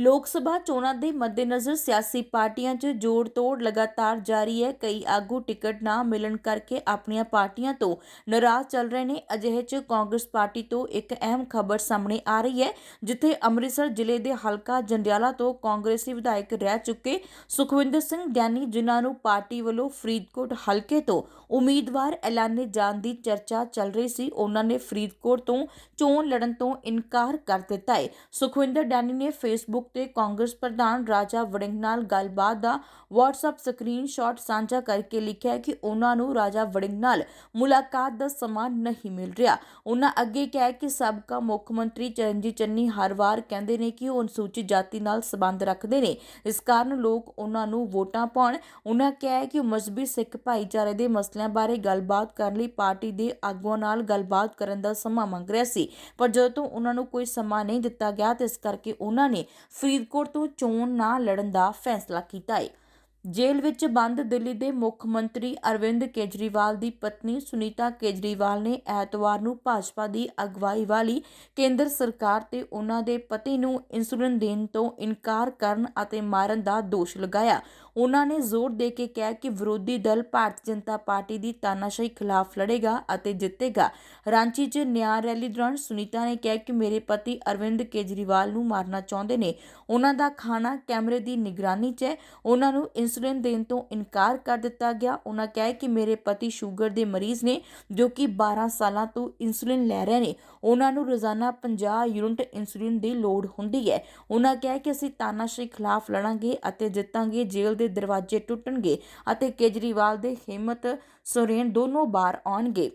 ਲੋਕ ਸਭਾ ਚੋਣਾਂ ਦੇ ਮੱਦੇਨਜ਼ਰ ਸਿਆਸੀ ਪਾਰਟੀਆਂ 'ਚ ਜੋੜ ਤੋੜ ਲਗਾਤਾਰ ਜਾਰੀ ਹੈ। ਕਈ ਆਗੂ ਟਿਕਟ ਨਾ ਮਿਲਣ ਕਰਕੇ ਆਪਣੀਆਂ ਪਾਰਟੀਆਂ ਤੋਂ ਨਾਰਾਜ਼ ਚੱਲ ਰਹੇ ਨੇ। ਅਜਿਹੇ 'ਚ ਕਾਂਗਰਸ ਪਾਰਟੀ ਤੋਂ ਇੱਕ ਅਹਿਮ ਖਬਰ ਸਾਹਮਣੇ ਆ ਰਹੀ ਹੈ, ਜਿੱਥੇ ਅੰਮ੍ਰਿਤਸਰ ਜ਼ਿਲ੍ਹੇ ਦੇ ਹਲਕਾ ਜੰਡਿਆਲਾ ਤੋਂ ਕਾਂਗਰਸੀ ਵਿਧਾਇਕ ਰਹਿ ਚੁੱਕੇ ਸੁਖਵਿੰਦਰ ਸਿੰਘ ਡੈਨੀ, ਜਿਨ੍ਹਾਂ ਨੂੰ ਪਾਰਟੀ ਵੱਲੋਂ ਫਰੀਦਕੋਟ ਹਲਕੇ ਤੋਂ ਉਮੀਦਵਾਰ ਐਲਾਨੇ ਜਾਣ ਦੀ ਚਰਚਾ ਚੱਲ ਰਹੀ ਸੀ, ਉਹਨਾਂ ਨੇ ਫਰੀਦਕੋਟ ਤੋਂ ਚੋਣ ਲੜਨ ਤੋਂ ਇਨਕਾਰ ਕਰ ਦਿੱਤਾ ਹੈ। ਸੁਖਵਿੰਦਰ ਡੈਨੀ ਨੇ ਫੇਸਬੁੱਕ ਤੇ ਕਾਂਗਰਸ ਪ੍ਰਧਾਨ ਰਾਜਾ ਵੜਿੰਗ ਨਾਲ ਗੱਲਬਾਤ ਦਾ WhatsApp ਸਕਰੀਨਸ਼ਾਟ ਸਾਂਝਾ ਕਰਕੇ ਲਿਖਿਆ ਕਿ ਉਹਨਾਂ ਨੂੰ ਰਾਜਾ ਵੜਿੰਗ ਨਾਲ ਮੁਲਾਕਾਤ ਦਾ ਸਮਾਂ ਨਹੀਂ ਮਿਲ ਰਿਹਾ। ਉਹਨਾਂ ਅੱਗੇ ਕਿਹਾ ਕਿ ਸਾਬਕਾ ਮੁੱਖ ਮੰਤਰੀ ਚਰਨਜੀਤ ਚੰਨੀ ਹਰ ਵਾਰ ਕਹਿੰਦੇ ਨੇ ਕਿ ਉਹ ਅਨੁਸੂਚਿਤ ਜਾਤੀ ਨਾਲ ਸੰਬੰਧ ਰੱਖਦੇ ਨੇ। ਇਸ ਕਾਰਨ ਲੋਕ ਉਹਨਾਂ ਨੂੰ ਵੋਟਾਂ ਪਾਉਣ, ਉਹਨਾਂ ਕਿਹਾ ਕਿ ਉਹ ਮਜ਼ਬੀ ਸਿੱਖ ਭਾਈਚਾਰੇ ਦੇ ਮਸਲਿਆਂ ਬਾਰੇ ਗੱਲਬਾਤ ਕਰਨ ਲਈ ਪਾਰਟੀ ਦੇ ਆਗੂਆਂ ਨਾਲ ਗੱਲਬਾਤ ਕਰਨ ਦਾ ਸਮਾਂ ਮੰਗ ਰਿਹਾ ਸੀ। ਪਰ ਜਦੋਂ ਤੋਂ ਉਹਨਾਂ ਨੂੰ ਕੋਈ ਸਮਾਂ ਨਹੀਂ ਦਿੱਤਾ ਗਿਆ, ਤੇ ਇਸ ਕਰਕੇ ਉਹਨਾਂ ਨੇ ਫਰੀਦਕੋਟ ਤੋਂ ਚੋਣ ਨਾ ਲੜਨ ਦਾ ਫੈਸਲਾ ਕੀਤਾ ਹੈ ਜੇਲ੍ਹ ਵਿੱਚ ਬੰਦ ਦਿੱਲੀ ਦੇ ਮੁੱਖ ਮੰਤਰੀ ਅਰਵਿੰਦ ਕੇਜਰੀਵਾਲ ਦੀ ਪਤਨੀ ਸੁਨੀਤਾ ਕੇਜਰੀਵਾਲ ਨੇ ਐਤਵਾਰ ਨੂੰ ਭਾਜਪਾ ਦੀ ਅਗਵਾਈ ਵਾਲੀ ਕੇਂਦਰ ਸਰਕਾਰ ਤੇ ਉਹਨਾਂ ਦੇ ਪਤੀ ਨੂੰ ਇਨਸੂਲਿਨ ਦੇਣ ਤੋਂ ਇਨਕਾਰ ਕਰਨ ਅਤੇ ਮਾਰਨ ਦਾ ਦੋਸ਼ ਲਗਾਇਆ। ਉਹਨਾਂ ਨੇ ਜ਼ੋਰ ਦੇ ਕੇ ਕਿਹਾ ਕਿ ਵਿਰੋਧੀ ਦਲ ਭਾਰਤੀ ਜਨਤਾ ਪਾਰਟੀ ਦੀ ਤਾਨਾਸ਼ਾਹੀ ਖਿਲਾਫ ਲੜੇਗਾ ਅਤੇ ਜਿੱਤੇਗਾ। ਰਾਂਚੀ 'ਚ ਨਿਆਂ ਰੈਲੀ ਦੌਰਾਨ ਸੁਨੀਤਾ ਨੇ ਕਿਹਾ ਕਿ ਮੇਰੇ ਪਤੀ ਅਰਵਿੰਦ ਕੇਜਰੀਵਾਲ ਨੂੰ ਮਾਰਨਾ ਚਾਹੁੰਦੇ ਨੇ। ਉਹਨਾਂ ਦਾ ਖਾਣਾ ਕੈਮਰੇ ਦੀ ਨਿਗਰਾਨੀ 'ਚ ਹੈ। ਉਹਨਾਂ ਨੂੰ ਇਨਸੂਲਿਨ ਦੇਣ ਤੋਂ ਇਨਕਾਰ ਕਰ ਦਿੱਤਾ ਗਿਆ। ਉਹਨਾਂ ਕਿਹਾ ਕਿ ਮੇਰੇ ਪਤੀ ਸ਼ੂਗਰ ਦੇ ਮਰੀਜ਼ ਨੇ, ਜੋ ਕਿ 12 ਸਾਲਾਂ ਤੋਂ ਇਨਸੂਲਿਨ ਲੈ ਰਹੇ ਨੇ। ਉਹਨਾਂ ਨੂੰ ਰੋਜ਼ਾਨਾ 50 ਯੂਨਿਟ ਇਨਸੂਲਿਨ ਦੀ ਲੋੜ ਹੁੰਦੀ ਹੈ। ਉਹਨਾਂ ਕਿਹਾ ਕਿ ਅਸੀਂ ਤਾਨਾਸ਼ਾਹੀ ਖਿਲਾਫ ਲੜਾਂਗੇ ਅਤੇ ਜਿੱਤਾਂਗੇ ਜੇਲ੍ਹ ਦੇ ਦਰਵਾਜ਼ੇ ਟੁੱਟਣਗੇ ਅਤੇ ਕੇਜਰੀਵਾਲ ਦੇ ਹਿੰਮਤ ਸੋਰੇਨ ਦੋਨੋਂ ਬਾਹਰ ਆਉਣਗੇ।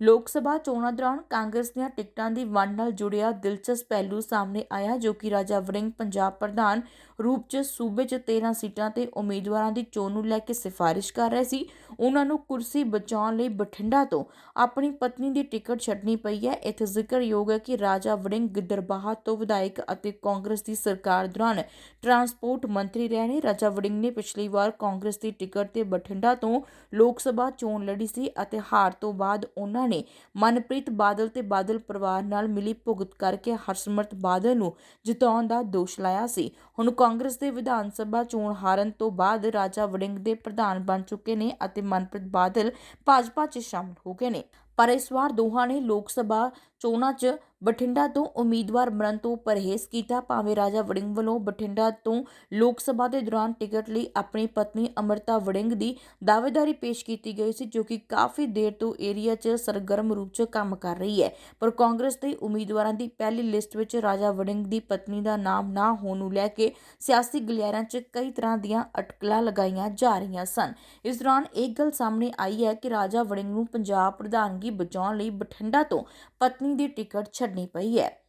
ਲੋਕ ਸਭਾ ਚੋਣਾਂ ਦੌਰਾਨ ਕਾਂਗਰਸ ਦੀਆਂ ਟਿਕਟਾਂ ਦੀ ਵੰਡ ਨਾਲ ਜੁੜਿਆ ਦਿਲਚਸਪ ਪਹਿਲੂ ਸਾਹਮਣੇ ਆਇਆ, ਜੋ ਕਿ ਰਾਜਾ ਵੜਿੰਗ ਪੰਜਾਬ ਪ੍ਰਧਾਨ ਰੂਪ 'ਚ ਸੂਬੇ 'ਚ 13 ਸੀਟਾਂ ਤੇ ਉਮੀਦਵਾਰਾਂ ਦੀ ਚੋਣ ਨੂੰ ਲੈ ਕੇ ਸਿਫਾਰਿਸ਼ ਕਰ ਰਹੇ ਸੀ। ਉਹਨਾਂ ਨੂੰ ਕੁਰਸੀ ਬਚਾਉਣ ਲਈ ਬਠਿੰਡਾ ਤੋਂ ਆਪਣੀ ਪਤਨੀ ਦੀ ਟਿਕਟ ਛੱਡਣੀ ਪਈ ਹੈ। ਇੱਥੇ ਜ਼ਿਕਰਯੋਗ ਹੈ ਕਿ ਰਾਜਾ ਵੜਿੰਗ ਗਿੱਦਰਬਾਹਾ ਤੋਂ ਵਿਧਾਇਕ ਅਤੇ ਕਾਂਗਰਸ ਦੀ ਸਰਕਾਰ ਦੌਰਾਨ ਟਰਾਂਸਪੋਰਟ ਮੰਤਰੀ ਰਹੇ ਨੇ। ਰਾਜਾ ਵੜਿੰਗ ਨੇ ਪਿਛਲੀ ਵਾਰ ਕਾਂਗਰਸ ਦੀ ਟਿਕਟ ਤੇ ਬਠਿੰਡਾ ਤੋਂ ਲੋਕ ਸਭਾ ਚੋਣ ਲੜੀ ਸੀ ਅਤੇ ਹਾਰ ਤੋਂ ਬਾਅਦ ਉਹਨਾਂ ਨੇ ਮਨਪ੍ਰੀਤ ਬਾਦਲ ਤੇ ਬਾਦਲ ਪਰਿਵਾਰ ਨਾਲ ਮਿਲੀ ਭੁਗਤ ਕਰਕੇ ਹਰਸਿਮਰਤ ਬਾਦਲ ਨੂੰ ਜਿਤਾਉਣ ਦਾ ਦੋਸ਼ ਲਾਇਆ ਸੀ। ਹੁਣ ਕਾਂਗਰਸ ਦੇ ਵਿਧਾਨ ਸਭਾ ਚੋਣ ਹਾਰਨ ਤੋਂ ਬਾਅਦ ਰਾਜਾ ਵੜਿੰਗ ਦੇ ਪ੍ਰਧਾਨ ਬਣ ਚੁੱਕੇ ਨੇ ਅਤੇ ਮਨਪ੍ਰੀਤ ਬਾਦਲ ਭਾਜਪਾ 'ਚ ਸ਼ਾਮਲ ਹੋ ਗਏ ਨੇ। ਪਰ ਇਸ ਵਾਰ ਦੋਹਾਂ ਨੇ ਲੋਕ ਸਭਾ ਚੋਣਾਂ 'ਚ ਬਠਿੰਡਾ ਤੋਂ ਉਮੀਦਵਾਰ ਬਣਨ ਤੋਂ ਪਰਹੇਜ਼ ਕੀਤਾ। ਭਾਵੇਂ ਰਾਜਾ ਵੜਿੰਗ ਵੱਲੋਂ ਬਠਿੰਡਾ ਤੋਂ ਲੋਕ ਸਭਾ ਦੇ ਦੌਰਾਨ ਟਿਕਟ ਲਈ ਆਪਣੀ ਪਤਨੀ ਅਮਰਤਾ ਵੜਿੰਗ ਦੀ ਦਾਅਵੇਦਾਰੀ ਪੇਸ਼ ਕੀਤੀ ਗਈ ਸੀ, ਜੋ ਕਿ ਕਾਫੀ ਦੇਰ ਤੋਂ ਏਰੀਆ 'ਚ ਸਰਗਰਮ ਰੂਪ 'ਚ ਕੰਮ ਕਰ ਰਹੀ ਹੈ। ਪਰ ਕਾਂਗਰਸ ਦੇ ਉਮੀਦਵਾਰਾਂ ਦੀ ਪਹਿਲੀ ਲਿਸਟ ਵਿੱਚ ਰਾਜਾ ਵੜਿੰਗ ਦੀ ਪਤਨੀ ਦਾ ਨਾਮ ਨਾ ਹੋਣ ਨੂੰ ਲੈ ਕੇ ਸਿਆਸੀ ਗਲਿਆਰਿਆਂ 'ਚ ਕਈ ਤਰ੍ਹਾਂ ਦੀਆਂ ਅਟਕਲਾਂ ਲਗਾਈਆਂ ਜਾ ਰਹੀਆਂ ਸਨ। ਇਸ ਦੌਰਾਨ ਇੱਕ ਗੱਲ ਸਾਹਮਣੇ ਆਈ ਹੈ ਕਿ ਰਾਜਾ ਵੜਿੰਗ ਨੂੰ ਪੰਜਾਬ ਪ੍ਰਧਾਨਗੀ ਬਚਾਉਣ ਲਈ ਬਠਿੰਡਾ ਤੋਂ ਪਤਨੀ ਦੀ ਟਿਕਟ ਛੱਡਣੀ ਪਈ ਹੈ।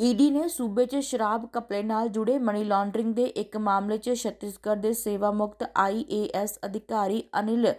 ਈਡੀ ਨੇ ਸੂਬੇ 'ਚ ਸ਼ਰਾਬ ਕਪਲੇ ਨਾਲ ਜੁੜੇ ਮਨੀ ਲਾਂਡਰਿੰਗ ਦੇ ਇੱਕ ਮਾਮਲੇ 'ਚ ਛੱਤੀਸਗੜ੍ਹ ਦੇ ਸੇਵਾ ਮੁਕਤ ਆਈਏਐਸ ਅਧਿਕਾਰੀ ਅਨਿਲ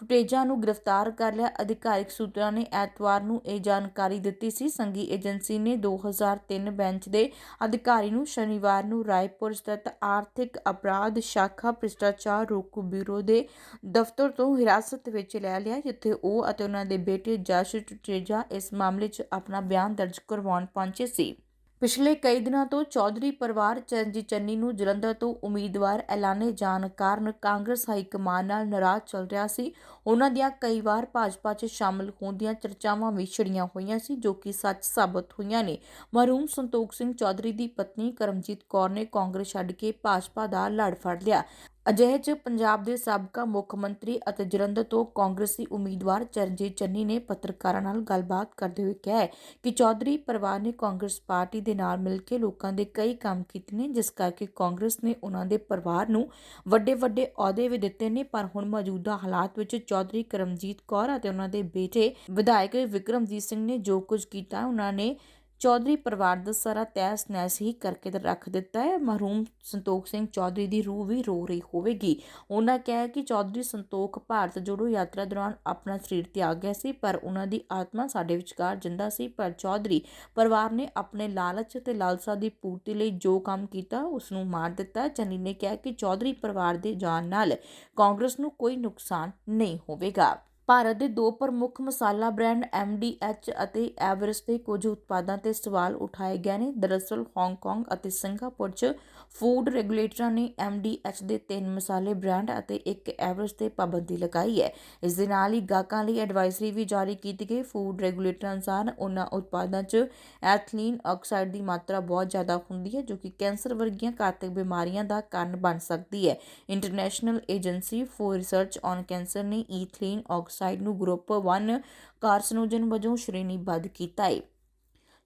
ਟੁਟੇਜਾ ਨੂੰ ਗ੍ਰਿਫਤਾਰ ਕਰ ਲਿਆ। ਅਧਿਕਾਰਿਕ ਸੂਤਰਾਂ ਨੇ ਐਤਵਾਰ ਨੂੰ ਇਹ ਜਾਣਕਾਰੀ ਦਿੱਤੀ ਸੀ। ਸੰਘੀ ਏਜੰਸੀ ਨੇ 2003 ਬੈਂਚ ਦੇ ਅਧਿਕਾਰੀ ਨੂੰ ਸ਼ਨੀਵਾਰ ਨੂੰ ਰਾਏਪੁਰ ਸਥਿਤ ਆਰਥਿਕ ਅਪਰਾਧ ਸ਼ਾਖਾ ਭ੍ਰਿਸ਼ਟਾਚਾਰ ਰੋਕੂ ਬਿਊਰੋ ਦੇ ਦਫ਼ਤਰ ਤੋਂ ਹਿਰਾਸਤ ਵਿੱਚ ਲੈ ਲਿਆ, ਜਿੱਥੇ ਉਹ ਅਤੇ ਉਹਨਾਂ ਦੇ ਬੇਟੇ ਜਸ਼ ਟੁਟੇਜਾ ਇਸ ਮਾਮਲੇ 'ਚ ਆਪਣਾ ਬਿਆਨ ਦਰਜ ਕਰਵਾਉਣ ਪਹੁੰਚੇ ਸੀ। ਪਿਛਲੇ ਕਈ ਦਿਨਾਂ ਤੋਂ ਚੌਧਰੀ ਪਰਿਵਾਰ ਚਰਨਜੀਤ ਚੰਨੀ ਨੂੰ ਜਲੰਧਰ ਤੋਂ ਉਮੀਦਵਾਰ ਐਲਾਨੇ ਜਾਣ ਕਾਰਨ ਕਾਂਗਰਸ ਹਾਈ ਕਮਾਨ ਨਾਲ ਨਾਰਾਜ਼ ਚੱਲ ਰਿਹਾ ਸੀ। ਉਹਨਾਂ ਦੀਆਂ ਕਈ ਵਾਰ ਭਾਜਪਾ 'ਚ ਸ਼ਾਮਲ ਹੋਣ ਦੀਆਂ ਚਰਚਾਵਾਂ ਵੀ ਛੜੀਆਂ ਹੋਈਆਂ ਸੀ, ਜੋ ਕਿ ਸੱਚ ਸਾਬਤ ਹੋਈਆਂ ਨੇ। ਮਰਹੂਮ ਸੰਤੋਖ ਸਿੰਘ ਚੌਧਰੀ ਦੀ ਪਤਨੀ ਕਰਮਜੀਤ ਕੌਰ ਨੇ ਕਾਂਗਰਸ ਛੱਡ ਕੇ ਭਾਜਪਾ ਦਾ ਲੜ ਫੜ ਲਿਆ। ਅਜਿਹੇ 'ਚ ਪੰਜਾਬ ਦੇ ਸਾਬਕਾ ਮੁੱਖ ਮੰਤਰੀ ਅਤੇ ਜਲੰਧਰ ਤੋਂ ਕਾਂਗਰਸੀ ਉਮੀਦਵਾਰ ਚਰਨਜੀਤ ਚੰਨੀ ਨੇ ਪੱਤਰਕਾਰਾਂ ਨਾਲ ਗੱਲਬਾਤ ਕਰਦੇ ਹੋਏ ਕਿਹਾ ਕਿ ਚੌਧਰੀ ਪਰਿਵਾਰ ਨੇ ਕਾਂਗਰਸ ਪਾਰਟੀ ਦੇ ਨਾਲ ਮਿਲ ਕੇ ਲੋਕਾਂ ਦੇ ਕਈ ਕੰਮ ਕੀਤੇ ਨੇ, ਜਿਸ ਕਰਕੇ ਕਾਂਗਰਸ ਨੇ ਉਹਨਾਂ ਦੇ ਪਰਿਵਾਰ ਨੂੰ ਵੱਡੇ ਵੱਡੇ ਅਹੁਦੇ ਵੀ ਦਿੱਤੇ ਨੇ। ਪਰ ਹੁਣ ਮੌਜੂਦਾ ਹਾਲਾਤ ਵਿੱਚ ਚੌਧਰੀ ਕਰਮਜੀਤ ਕੌਰ ਅਤੇ ਉਹਨਾਂ ਦੇ ਬੇਟੇ ਵਿਧਾਇਕ ਵਿਕਰਮਜੀਤ ਸਿੰਘ ਨੇ ਜੋ ਕੁਝ ਕੀਤਾ, ਉਹਨਾਂ ਨੇ ਚੌਧਰੀ ਪਰਿਵਾਰ ਦਾ ਸਾਰਾ ਤਹਿਸ ਨਹਿਸ ਹੀ ਕਰਕੇ ਰੱਖ ਦਿੱਤਾ ਹੈ। ਮਰਹੂਮ ਸੰਤੋਖ ਸਿੰਘ ਚੌਧਰੀ ਦੀ ਰੂਹ ਵੀ ਰੋ ਰਹੀ ਹੋਵੇਗੀ। ਉਹਨਾਂ ਕਿਹਾ ਕਿ ਚੌਧਰੀ ਸੰਤੋਖ ਭਾਰਤ ਜੋੜੋ ਯਾਤਰਾ ਦੌਰਾਨ ਆਪਣਾ ਸਰੀਰ ਤਿਆਗ ਗਿਆ ਸੀ, ਪਰ ਉਹਨਾਂ ਦੀ ਆਤਮਾ ਸਾਡੇ ਵਿਚਕਾਰ ਜਿੰਦਾ ਸੀ। ਪਰ ਚੌਧਰੀ ਪਰਿਵਾਰ ਨੇ ਆਪਣੇ ਲਾਲਚ ਤੇ ਲਾਲਸਾ ਦੀ ਪੂਰਤੀ ਲਈ ਜੋ ਕੰਮ ਕੀਤਾ ਉਸ ਨੂੰ ਮਾਰ ਦਿੱਤਾ। ਚੰਨੀ ਨੇ ਕਿਹਾ ਕਿ ਚੌਧਰੀ ਪਰਿਵਾਰ ਦੇ ਜਾਣ ਨਾਲ ਕਾਂਗਰਸ ਨੂੰ ਕੋਈ ਨੁਕਸਾਨ ਨਹੀਂ ਹੋਵੇਗਾ। ਭਾਰਤ ਦੇ ਦੋ ਪ੍ਰਮੁੱਖ ਮਸਾਲਾ ਬ੍ਰਾਂਡ MDH ਅਤੇ ਐਵਰੈਸਟ ਦੇ ਕੁਝ ਉਤਪਾਦਾਂ ਤੇ ਸਵਾਲ ਉਠਾਏ ਗਏ ਨੇ। ਦਰਅਸਲ, ਹਾਂਗਕਾਂਗ ਅਤੇ ਸਿੰਗਾਪੁਰ 'ਚ ਫੂਡ ਰੈਗੂਲੇਟਰਾਂ ਨੇ MDH ਦੇ ਤਿੰਨ ਮਸਾਲੇ ਬ੍ਰਾਂਡ ਅਤੇ ਇੱਕ ਐਵਰੈਸਟ ਤੇ ਪਾਬੰਦੀ ਲਗਾਈ ਹੈ। ਇਸ ਦੇ ਨਾਲ ਹੀ ਗਾਹਕਾਂ ਲਈ ਐਡਵਾਈਜ਼ਰੀ ਵੀ ਜਾਰੀ ਕੀਤੀ ਗਈ। ਫੂਡ ਰੈਗੂਲੇਟਰ ਅਨੁਸਾਰ ਉਹਨਾਂ ਉਤਪਾਦਾਂ 'ਚ ਐਥਲੀਨ ਆਕਸਾਈਡ ਦੀ ਮਾਤਰਾ ਬਹੁਤ ਜ਼ਿਆਦਾ ਹੁੰਦੀ ਹੈ, ਜੋ ਕਿ ਕੈਂਸਰ ਵਰਗੀਆਂ ਘਾਤਕ ਬਿਮਾਰੀਆਂ ਦਾ ਕਾਰਨ ਬਣ ਸਕਦੀ ਹੈ। International agency for research on cancer ਨੇ ਈਥਲੀਨ ਆਕਸਾਈਡ ਨੂੰ ਗਰੁੱਪ 1 ਕਾਰਸੀਨੋਜਨ ਵਜੋਂ ਸ਼੍ਰੇਣੀਬੱਧ ਕੀਤਾ ਹੈ।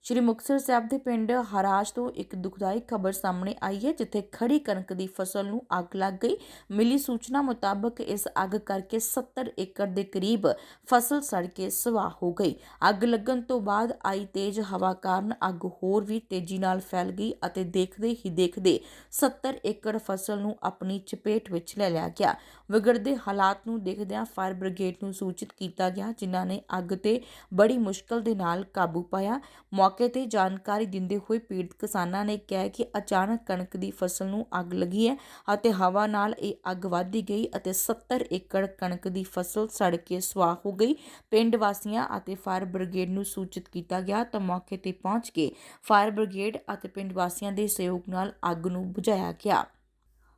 ਸ਼੍ਰੀ ਮੁਕਤਸਰ ਸਾਹਿਬ ਦੇ ਪਿੰਡ ਹਰਾਜ ਤੋਂ ਇੱਕ ਦੁਖਦਾਈ ਖਬਰ ਸਾਹਮਣੇ ਆਈ ਹੈ, ਜਿੱਥੇ ਖੜੀ ਕਣਕ ਦੀ ਫਸਲ ਨੂੰ ਅੱਗ ਲੱਗ ਗਈ। ਮਿਲੀ ਸੂਚਨਾ ਮੁਤਾਬਕ ਇਸ ਅੱਗ ਕਰਕੇ 70 ਏਕੜ ਦੇ ਕਰੀਬ ਫਸਲ ਸੜ ਕੇ ਸਵਾਹ ਹੋ ਗਈ। ਅੱਗ ਲੱਗਣ ਤੋਂ ਬਾਅਦ ਆਈ ਤੇਜ਼ ਹਵਾ ਕਾਰਨ ਅੱਗ ਹੋਰ ਵੀ ਤੇਜ਼ੀ ਨਾਲ ਫੈਲ ਗਈ ਅਤੇ ਦੇਖਦੇ ਹੀ ਦੇਖਦੇ 70 ਏਕੜ ਫਸਲ ਨੂੰ ਆਪਣੀ ਚਪੇਟ ਵਿੱਚ ਲੈ ਲਿਆ ਗਿਆ। ਵਿਗੜਦੇ ਹਾਲਾਤ ਨੂੰ ਦੇਖਦਿਆਂ ਫਾਇਰ ਬ੍ਰਿਗੇਡ ਨੂੰ ਸੂਚਿਤ ਕੀਤਾ ਗਿਆ, ਜਿਨ੍ਹਾਂ ਨੇ ਅੱਗ ਤੇ ਬੜੀ ਮੁਸ਼ਕਲ ਦੇ ਨਾਲ ਕਾਬੂ ਪਾਇਆ। ਮੌਕੇ ਤੇ ਜਾਣਕਾਰੀ ਦਿੰਦੇ ਹੋਏ ਪੀੜਤ ਕਿਸਾਨਾਂ ਨੇ ਕਿਹਾ ਕਿ ਅਚਾਨਕ ਕਣਕ ਦੀ ਫਸਲ ਨੂੰ ਅੱਗ ਲੱਗੀ ਹੈ ਅਤੇ ਹਵਾ ਨਾਲ ਇਹ ਅੱਗ ਵਧਦੀ ਗਈ ਅਤੇ 70 ਏਕੜ ਕਣਕ ਦੀ ਫਸਲ ਸੜ ਕੇ ਸੁਆਹ ਹੋ ਗਈ। ਪਿੰਡ ਵਾਸੀਆਂ ਅਤੇ ਫਾਇਰ ਬ੍ਰਿਗੇਡ ਨੂੰ ਸੂਚਿਤ ਕੀਤਾ ਗਿਆ ਤਾਂ ਮੌਕੇ ਤੇ ਪਹੁੰਚ ਕੇ ਫਾਇਰ ਬ੍ਰਿਗੇਡ ਅਤੇ ਪਿੰਡ ਵਾਸੀਆਂ ਦੇ ਸਹਿਯੋਗ ਨਾਲ ਅੱਗ ਨੂੰ ਬੁਝਾਇਆ ਗਿਆ।